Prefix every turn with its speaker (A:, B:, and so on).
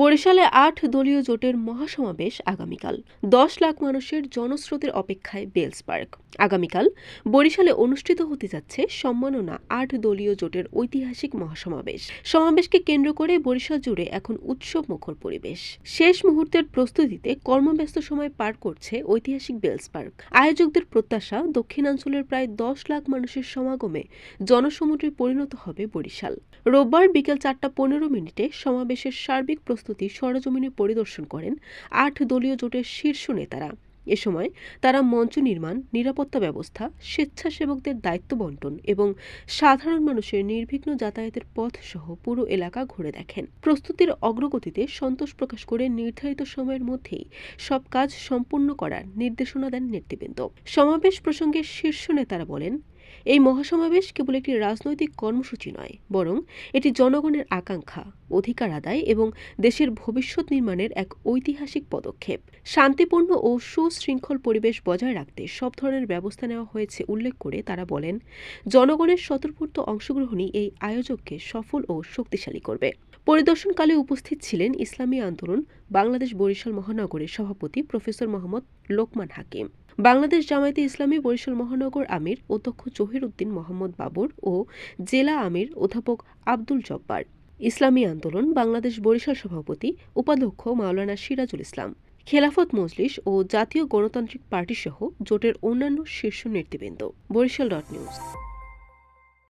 A: বরিশালে আট দলীয় জোটের মহাসমাবেশ আগামীকাল। দশ লাখ মানুষের জনস্রোতের অপেক্ষায় বেলস পার্ক। আগামীকাল বরিশালে অনুষ্ঠিত হতে যাচ্ছে সম্মাননা আট দলীয় জোটের ঐতিহাসিক মহাসমাবেশ। সমাবেশকে কেন্দ্র করে বরিশাল জুড়ে এখন উৎসব মুখর পরিবেশ। শেষ মুহূর্তের প্রস্তুতিতে কর্মব্যস্ত সময় পার করছে ঐতিহাসিক বেলস পার্ক। আয়োজকদের প্রত্যাশা, দক্ষিণাঞ্চলের প্রায় দশ লাখ মানুষের সমাগমে জনসমুদ্রে পরিণত হবে বরিশাল। রোববার বিকেল চারটা পনেরো মিনিটে সমাবেশের সার্বিক প্রস্তুতি সরজমিনে পরিদর্শন করেন আট দলীয় জোটের শীর্ষ নেতারা। এ সময় তারা মঞ্চ নির্মাণ, নিরাপত্তা ব্যবস্থা, স্বেচ্ছাসেবকদের দায়িত্ব বন্টন এবং সাধারণ মানুষের নির্বিঘ্ন যাতায়াতের পথ সহ পুরো এলাকা ঘুরে দেখেন। প্রস্তুতির অগ্রগতিতে সন্তোষ প্রকাশ করে নির্ধারিত সময়ের মধ্যেই সব কাজ সম্পূর্ণ করার নির্দেশনা দেন নেতৃবৃন্দ। সমাবেশ প্রসঙ্গে শীর্ষ নেতারা বলেন এই মহাসমাবেশ কেবল একটি রাজনৈতিক কর্মসূচি নয়, বরং এটি জনগণের আকাঙ্ক্ষা, অধিকার আদায় এবং দেশের ভবিষ্যৎ নির্মাণের এক ঐতিহাসিক পদক্ষেপ। শান্তিপূর্ণ ও সুশৃঙ্খল পরিবেশ বজায় রাখতে সব ধরনের ব্যবস্থা নেওয়া হয়েছে উল্লেখ করে তারা বলেন, জনগণের স্বতঃস্ফূর্ত অংশগ্রহণই এই আয়োজককে সফল ও শক্তিশালী করবে। পরিদর্শনকালে উপস্থিত ছিলেন ইসলামী আন্দোলন, বাংলাদেশ বরিশাল মহানগরের সভাপতি প্রফেসর মোহাম্মদ লোকমান হাকিম, বাংলাদেশ জামায়াতে ইসলামী বরিশাল মহানগর আমির অধ্যক্ষ জহির উদ্দিন মোহাম্মদ বাবর ও জেলা আমির অধ্যাপক আব্দুল জব্বার। ইসলামী আন্দোলন, বাংলাদেশ বরিশাল সভাপতি, উপাধ্যক্ষ মাওলানা সিরাজুল ইসলাম, খেলাফত মজলিস ও জাতীয় গণতান্ত্রিক পার্টি সহ জোটের অন্যান্য শীর্ষ নেতৃবৃন্দ। Barishal dot news.